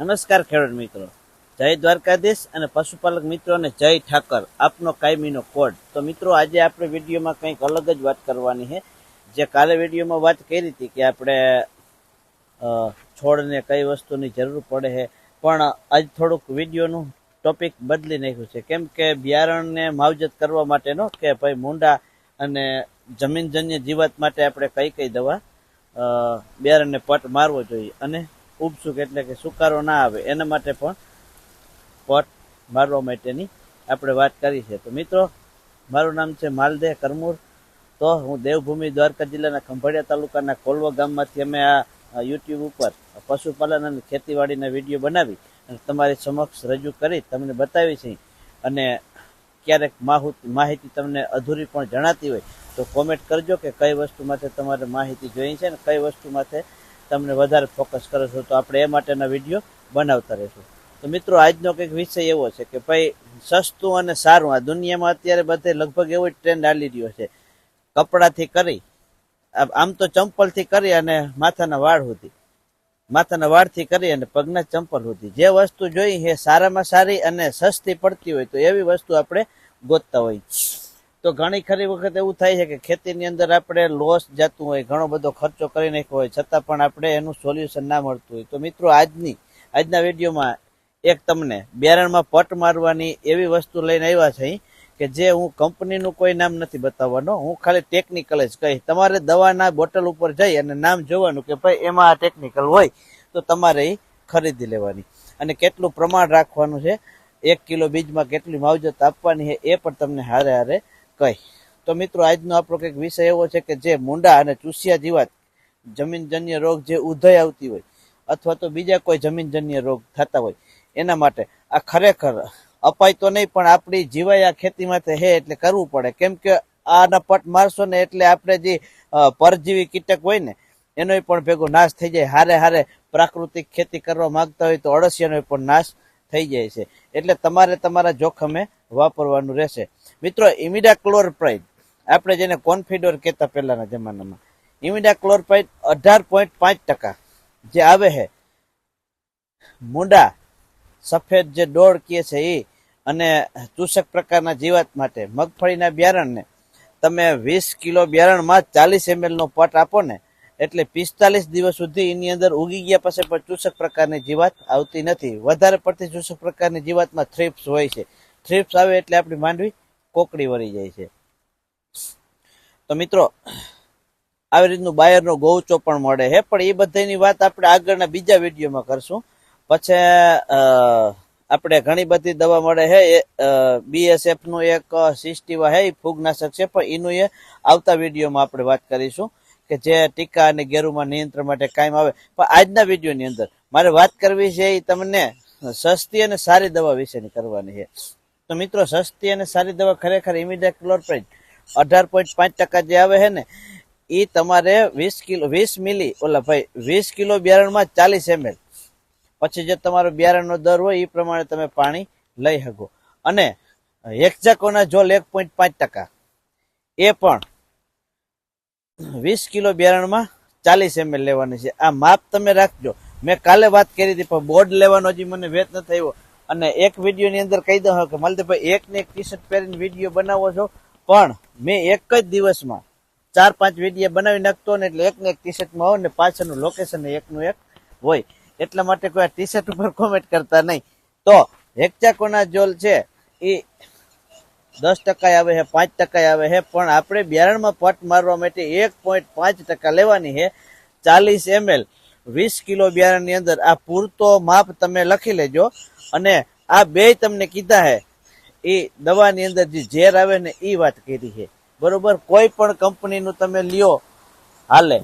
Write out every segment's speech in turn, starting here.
નમસ્કાર ખેડૂત મિત્રો. જય દ્વારકાધીશ અને પશુપાલક મિત્રો અને જય ઠાકર. આપનો કાયમીનો કોડ. તો મિત્રો, આજે આપણે વિડીયોમાં કંઈક અલગ જ વાત કરવાની છે. જે કાલે વિડીયોમાં વાત કરી હતી કે આપણે છોડને કઈ વસ્તુની જરૂર પડે છે. પણ આજ થોડુંક વિડીયોનું ટોપિક બદલી નાખ્યું છે. કેમ કે બિયારણને માવજત કરવા માટેનો કે ભાઈ મુંડા અને જમીનજન્ય જીવાત માટે આપણે કઈ કઈ દવા બિયારણને પટ મારવો જોઈએ. અને ઉપસુક એટલે કે સુકારો ના આવે, એના માટે પણ પટ મારવા માટેની આપણે વાત કરી છે. તો મિત્રો, મારું નામ છે માલદેહ કરમૂર. તો હું દેવભૂમિ દ્વારકા જિલ્લાના ખંભાળિયા તાલુકાના કોલવા ગામમાંથી અમે આ યુટ્યુબ ઉપર પશુપાલન અને ખેતીવાડીના વીડિયો બનાવી અને તમારી સમક્ષ રજૂ કરી, તમને બતાવી છે. અને ક્યારેક માહુ- માહિતી તમને અધૂરી પણ જણાતી હોય, તો કોમેન્ટ કરજો કે કઈ વસ્તુ માટે તમારે માહિતી જોઈએ છે અને કઈ વસ્તુ માટે તમને વધારે ફોકસ કરો છો, તો આપણે એ માટેના વીડિયો બનાવતા રહીશું. તો મિત્રો, આજનો કંઈક વિષય એવો છે કે ભાઈ, સસ્તું અને સારું, આ દુનિયામાં અત્યારે બધે લગભગ એવો ટ્રેન્ડ ચાલી રહ્યો છે. કપડાથી કરી આમ તો ચંપલથી કરી અને માથાના વાળ સુધી. માથાના વાળથી કરી અને પગના ચંપલ સુધી. જે વસ્તુ જોઈ એ સારામાં સારી અને સસ્તી પડતી હોય તો એવી વસ્તુ આપણે ગોતતા હોય. તો ઘણી ખરી વખત એવું થાય છે કે ખેતીની અંદર આપણે લોસ જતું હોય, ઘણો બધો ખર્ચો કરી નાખ્યો હોય, છતાં પણ આપણે એનું સોલ્યુશન ના મળતું હોય. તો મિત્રો, આજની, આજના વિડીયોમાં એક તમને બિયારણમાં પટ મારવાની એવી વસ્તુ લઈને આવ્યા છે કે જે હું કંપનીનું કોઈ નામ નથી બતાવવાનો. હું ખાલી ટેકનિકલ જ કહીશ. તમારે દવાના બોટલ ઉપર જઈ અને નામ જોવાનું કે ભાઈ એમાં આ ટેકનિકલ હોય, તો તમારે એ ખરીદી લેવાની. અને કેટલું પ્રમાણ રાખવાનું છે? એક કિલો બીજમાં કેટલી માવજત આપવાની છે એ પણ તમને હારે હારે કહી તો મિત્રો, આજનો આપણો કંઈક વિષય એવો છે કે જે મુંડા અને ચૂસિયા જીવાત જમીનજન્ય રોગ જે ઉધય આવતી હોય, અથવા તો બીજા કોઈ જમીનજન્ય રોગ થતા હોય, એના માટે આ ખરેખર અપાય તો નહીં, પણ આપણી જીવાય આ ખેતીમાંથી હે એટલે કરવું પડે. કેમ કે આના પટ મારશો ને એટલે આપણે જે પરજીવી કીટક હોય ને, એનોય પણ ભેગો નાશ થઈ જાય. હારે હારે પ્રાકૃતિક ખેતી કરવા માંગતા હોય તો અળસિયાનો પણ નાશ થઈ જાય છે. એટલે તમારે તમારા જોખમે વાપરવાનું રહેશે. મિત્રો, ઇમિડા ક્લોરપ્રાઇડ, આપણે જેને કોન્ફિડોર કહેતા પહેલાના જમાનામાં, ઇમિડા ક્લોરપ્રાઇડ અઢાર પોઈન્ટ પાંચ ટકા જે આવે છે, મૂંડા, સફેદ જે ડોળ કહે છે એ અને ચૂસક પ્રકારના જીવાત માટે, મગફળીના બિયારણને, તમે વીસ કિલો બિયારણમાં ચાલીસ એમએલનો પટ આપો ને એટલે પિસ્તાલીસ દિવસ સુધી એની અંદર ઉગી ગયા પછી પણ ચૂસક પ્રકારની જીવાત આવતી નથી. વધારે પડતી ચૂસક પ્રકારની જીવાતમાં થ્રિપ્સ હોય છે. થ્રિપ્સ આવે એટલે આપણી માંડવી કોકડી વળી જાય છે. તો મિત્રો, આવી રીતનું બાયરનો ગૌચો પણ મળે છે. પણ એ બધાની વાત આપણે આગળના બીજા વિડીયોમાં કરશું. પછી આપણે ઘણી બધી દવા મળે છે. એ બીએસએફનું એક સિસ્ટીવા છે, એ ફૂગનાશક છે. પણ એનું એ આવતા વિડીયોમાં આપણે વાત કરીશું. કે જે ટીકા અને ગેરુમાં નિયંત્રણ માટે કાયમ આવે. પણ આજના વિડીયોની અંદર મારે વાત કરવી છે એ તમને સસ્તી અને સારી દવા વિશેની કરવાની છે. તો મિત્રો, સસ્તી અને સારી દવા ખરેખર ઇમિડા ક્લોરપ્રાઇડ અઢાર પોઈન્ટ પાંચ ટકા જે આવે છે ને એ તમારે વીસ કિલો, વીસ મિલી, ઓલા ભાઈ, વીસ કિલો બિયારણમાં ચાલીસ એમએલ. પછી જે તમારો બિયારણનો દર હોય એ પ્રમાણે તમે પાણી લઈ શકો. અને હેક્ઝાકોના જોલ એક પોઈન્ટ પાંચ ટકા. એ પણ વીસ કિલો બિયારણમાં ચાલીસ એમએલ લેવાની છે. આ માપ તમે રાખજો. મેં કાલે વાત કરી હતી, પણ બોર્ડ લેવાનો હજી મને વેત ન થયો અને એક વિડીયોની અંદર કહી દઉં કે મલદીભાઈ એક ને એક ટી શર્ટ પહેરીને વીડિયો બનાવો છો? પણ મેં એક જ દિવસમાં ચાર, પાંચ વીડિયો બનાવી નાખતો ને એટલે એક ને એક ટી શર્ટમાં હોય ને પાછળનું લોકેશન એકનું એક હોય. એટલા માટે કોઈ ટી શર્ટ ઉપર કોમેન્ટ કરતા નહીં. તો હેક્ચાકોના જોલ છે એ દસ ટકા આવે છે, પાંચ ટકા આવે છે, પણ આપણે બિયારણમાં પટ મારવા માટે એક પોઈન્ટ પાંચ ટકા લેવાની છે, ચાલીસ એમએલ. વીસ કિલો બિયારણની અંદર આ પૂરતો માપ તમે લખી લેજો અને આ બે તમને કીધા છે, એ દવાની અંદર જે ઝેર આવે ને એ વાત કરી છે. બરોબર? કોઈ પણ કંપનીનું તમે લ્યો, હાલે.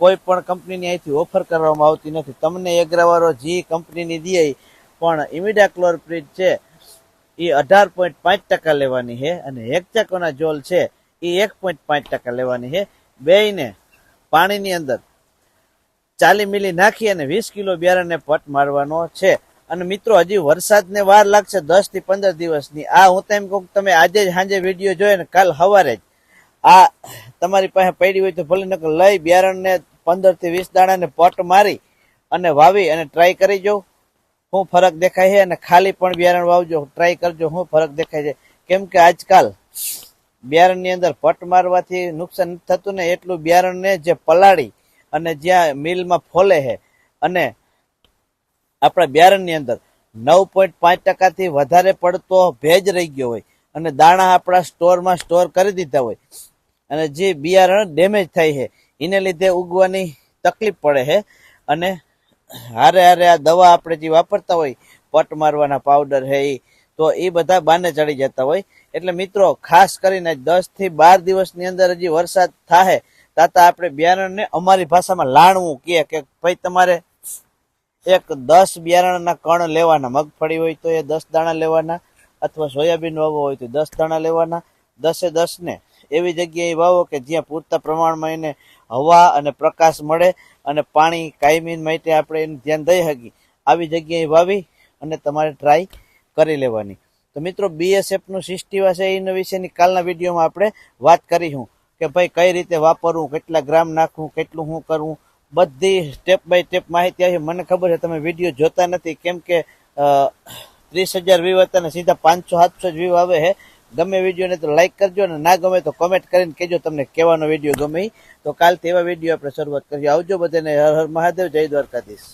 કોઈ પણ કંપનીની અહીંથી ઓફર કરવામાં આવતી નથી. તમને એગ્રાવાળો જે કંપનીની દે પણ ઇમિડાક્લોરપ્રિટ છે એ અઢાર પોઈન્ટ પાંચ ટકા લેવાની છે અને હેક્ચાકોના જોલ છે એ એક પોઈન્ટ પાંચ ટકા લેવાની છે. બેયને પાણીની અંદર ચાલી મિલી નાખી અને વીસ કિલો બિયારણને પટ મારવાનો છે. અને મિત્રો, હજી વરસાદને વાર લાગશે દસથી પંદર દિવસની. આ હું તેમ કહું તમે આજે જ સાંજે વીડિયો જોયો ને કાલ સવારે જ. આ તમારી પાસે પડી હોય તો ભલે નકર લઈ બિયારણને પંદરથી વીસ દાણાને પટ મારી અને વાવી અને ટ્રાય કરી જોઉં. શું ફરક દેખાય છે અને ખાલી પણ બિયારણ વાવજો ટ્રાય કરજો શું ફરક દેખાય છે. કેમ કે આજકાલ બિયારણની અંદર પટ મારવાથી નુકસાન થતું ને એટલું બિયારણને જે પલાળી અને જ્યાં મિલમાં ફોલે છે અને આપણા બિયારણની અંદર નવ પોઈન્ટ પાંચ ટકાથી વધારે પડતો ભેજ રહી ગયો હોય અને દાણા આપણા સ્ટોરમાં સ્ટોર કરી દીધા હોય અને જે બિયારણ ડેમેજ થાય છે, એને લીધે ઉગવાની તકલીફ પડે છે અને હારે હારે આ દવા આપણે જે વાપરતા હોય, પટ મારવાના પાવડર છે એ તો એ બધા બાને ચડી જતા હોય. એટલે મિત્રો, ખાસ કરીને દસથી બાર દિવસની અંદર હજી વરસાદ થાય તાતા આપણે બિયારણને અમારી ભાષામાં લાણવું કહે કે ભાઈ તમારે એક દસ બિયારણના કણ લેવાના, મગફળી હોય તો એ દસ દાણા લેવાના, અથવા સોયાબીન વાવો હોય તો દસ દાણા લેવાના, દસે દસ ને એવી જગ્યાએ વાવો કે જ્યાં પૂરતા પ્રમાણમાં એને હવા અને પ્રકાશ મળે અને પાણી કાયમી માટે આપણે એને ધ્યાન દઈ શકીએ. આવી જગ્યાએ વાવી અને તમારે ટ્રાય કરી લેવાની. તો મિત્રો બીએસએફનું સિસ્ટીવા છે એના વિશેની કાલના વિડીયોમાં આપણે વાત કરીશું કે ભાઈ કઈ રીતે વાપરવું, કેટલા ગ્રામ નાખવું, કેટલું શું કરવું, બધી સ્ટેપ બાય સ્ટેપ માહિતી આવી. મને ખબર છે, તમે વીડિયો જોતા નથી, કેમ કે ત્રીસ હજાર વ્યૂ હતા ને સીધા પાંચસો, સાતસો જ વ્યૂ આવે છે. ગમે વિડીયોને તો લાઈક કરજો અને ના ગમે તો કોમેન્ટ કરીને કહેજો તમને કહેવાનો વીડિયો ગમે. તો કાલથી એવા વીડિયો આપણે શરૂઆત કરીએ. આવજો બધાને. હર હર મહાદેવ. જય દ્વારકાધીશ.